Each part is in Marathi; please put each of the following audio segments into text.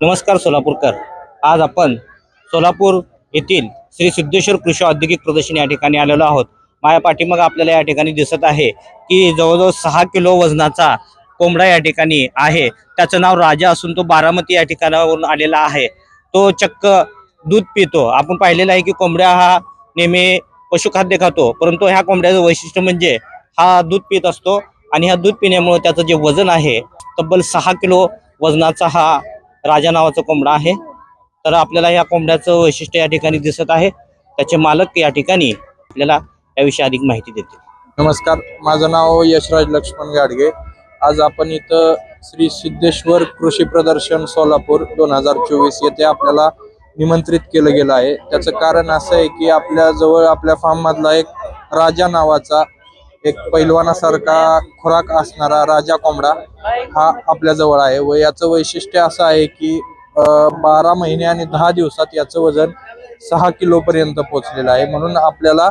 नमस्कार सोलापूरकर. आज आपण सोलापूर येथील श्री सिद्धेश्वर कृषी औद्योगिक प्रदर्शन या ठिकाणी आलेलो आहोत. माझ्या पाठीमाग आपल्याला या ठिकाणी दिसत आहे की जवळजवळ सहा किलो वजनाचा कोंबडा या ठिकाणी आहे. त्याचं नाव राजा असून तो बारामती या ठिकाणावरून आलेला आहे. तो चक्क दूध पितो. आपण पाहिलेलं आहे की कोंबड्या हा नेहमी पशुखाद्य खातो परंतु ह्या कोंबड्याचं वैशिष्ट्य म्हणजे हा दूध पित असतो आणि ह्या दूध पिण्यामुळे त्याचं जे वजन आहे तब्बल सहा किलो वजनाचा हा राजा नावाचा कोंबडा आहे. तर आपल्याला या कोंबड्याचं वैशिष्ट्य या ठिकाणी दिसत आहे. त्याचे मालक या ठिकाणी आपल्याला याविषयी अधिक माहिती देते नमस्कार माझं नाव यशराज लक्ष्मण गाडगे. आज आपण इथं श्री सिद्धेश्वर कृषी प्रदर्शन सोलापूर दोन हजार चोवीस येथे आपल्याला निमंत्रित केलं गेलं आहे. त्याचं कारण असं आहे की आपल्या जवळ आपल्या फार्म मधला एक राजा नावाचा एक पैलवानासारखा खुराक असणारा राजा कोंबडा हा आपल्या जवळ आहे व याचं वैशिष्ट्य असं आहे की बारा महिने आणि दहा दिवसात याचं वजन सहा किलोपर्यंत पोहोचलेलं आहे. म्हणून आपल्याला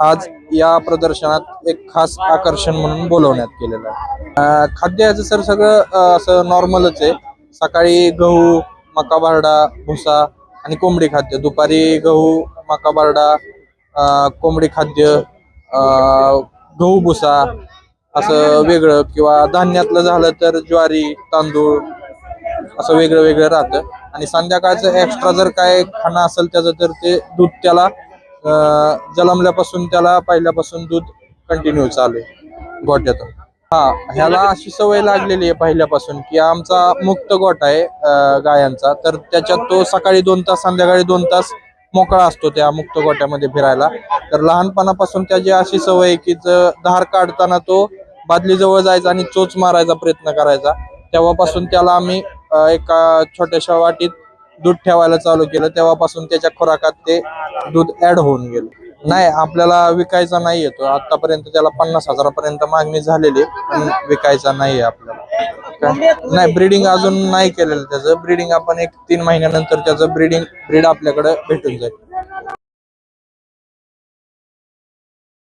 आज या प्रदर्शनात एक खास आकर्षण म्हणून बोलवण्यात केलेलं आहे. खाद्य याचं सर सगळं असं नॉर्मलच आहे. सकाळी गहू मका बारडा भुसा आणि कोंबडी खाद्य. दुपारी गहू मका बारडा कोंबडी खाद्य गहू भुसा असं वेगळं किंवा धान्यातलं झालं तर ज्वारी तांदूळ असं वेगळं वेगळं राहतं. आणि संध्याकाळचं एक्स्ट्रा जर काय खाणं असेल त्याचं तर ते दूध त्याला जलमल्यापासून जन्मल्यापासून त्याला पहिल्यापासून दूध कंटिन्यू चालू आहे गोट्यातून हा ह्याला अशी सवय लागलेली आहे पहिल्यापासून की आमचा मुक्त गोठा आहे गायांचा. तर त्याच्यात तो सकाळी दोन तास संध्याकाळी दोन तास मोकळा असतो त्या मुक्त गोट्यामध्ये फिरायला. तर लहानपणापासून त्याची अशी सवय आहे की धार काढताना तो बादली जवळ जायचा आणि चोच मारायचा प्रयत्न करायचा. तेव्हापासून त्याला आम्ही एका छोट्याशा वाटीत दूध ठेवायला चालू केलं. तेव्हापासून त्याच्या खुराकात ते दूध ऍड होऊन गेलं. नाही आपल्याला विकायचा नाही येतो आतापर्यंत त्याला पन्नास हजारापर्यंत मागणी झालेली आहे, पण विकायचा नाही आपल्याला. काय? नाही ब्रीडिंग अजून नाही केलेलं त्याचं. ब्रीडिंग आपण एक तीन महिन्यानंतर त्याचं ब्रीडिंग ब्रीड आपल्याकडे भेटून जाईल.